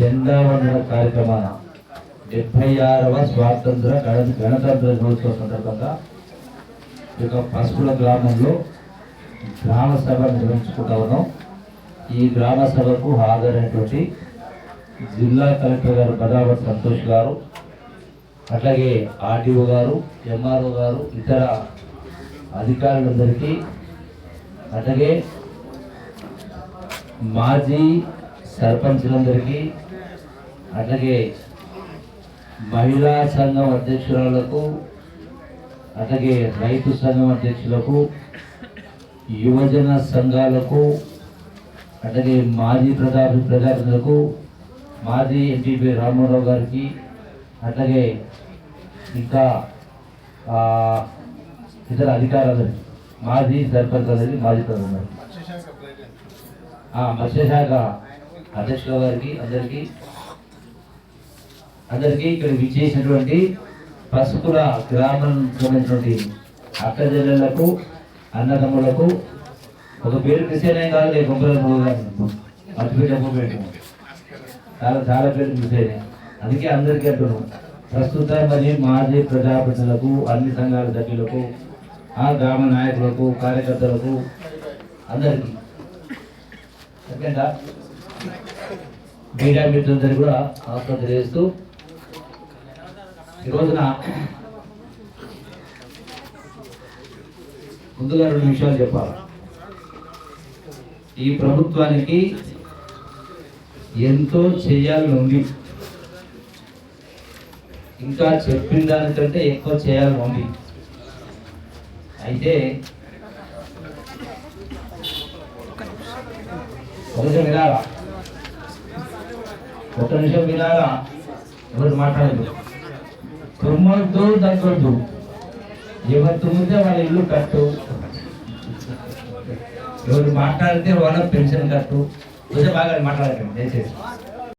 జెండా వందన కార్యక్రమాన డెబ్బై ఆరవ స్వాతంత్ర గణ- గణతంత్ర దినోత్సవ సందర్భంగా ఈ యొక్క పసుపుల గ్రామంలో గ్రామ సభ నిర్వహించుకుంటా ఉన్నాం. ఈ గ్రామ సభకు హాజరైనటువంటి జిల్లా కలెక్టర్ గారు బదావత్ సంతోష్ గారు అట్లాగే ఆర్డీఓ గారు ఎంఆర్ఓ గారు ఇతర అధికారులందరికీ అట్లాగే మాజీ సర్పంచులందరికీ అట్లాగే మహిళా సంఘం అధ్యక్షురాలకు అట్లాగే రైతు సంఘం అధ్యక్షులకు యువజన సంఘాలకు అట్లాగే మాజీ ప్రజా ప్రజాప్రతినిధులకు మాజీ ఎన్టీపీ రామారావు గారికి అట్లాగే ఇంకా ఇతర అధికారులందరికీ మాజీ సర్పంచ్ అనేది మాజీ ప్రజలందరికీ ఆ, మత్స్యశాఖ అధ్యక్షుల గారికి అందరికీ అందరికీ ఇక్కడ విచ్చేసినటువంటి పసుపుల గ్రామం సంబంధించినటువంటి అక్కజల్లలకు అన్నదమ్ములకు ఒక పేరు క్రిస్టియన్ ఏం కాదు లేదు గొప్పలు చాలా చాలా పేరు క్రిస్టియన్ అందుకే అందరికీ అంటున్నాం ప్రస్తుత మరియు మాజీ ప్రజాప్రతినిధులకు అన్ని సంఘాల సభ్యులకు ఆ గ్రామ నాయకులకు కార్యకర్తలకు అందరికీ ఓకేనా మీడియా మిత్రులందరికీ కూడా ఆస్వాదం తెలియజేస్తూ ఈ రోజున ముందుగా రెండు విషయాలు చెప్పాలి. ఈ ప్రభుత్వానికి ఎంతో చేయాలని ఉంది. ఇంకా చెప్పిన దానికంటే ఎక్కువ చేయాలని ఉంది. అయితే ఒక నిమిషం వినాలా? ఒక నిమిషం వినాలా? ఎవరు మాట్లాడదు తుమ్మొద్దు తగ్గొద్దు. ఎవరు తుమ్మితే వాళ్ళ ఇల్లు కట్టు. ఎవరు మాట్లాడితే వాళ్ళ పెన్షన్ కట్టు. కొంచెం బాగా మాట్లాడకండి దయచేసి.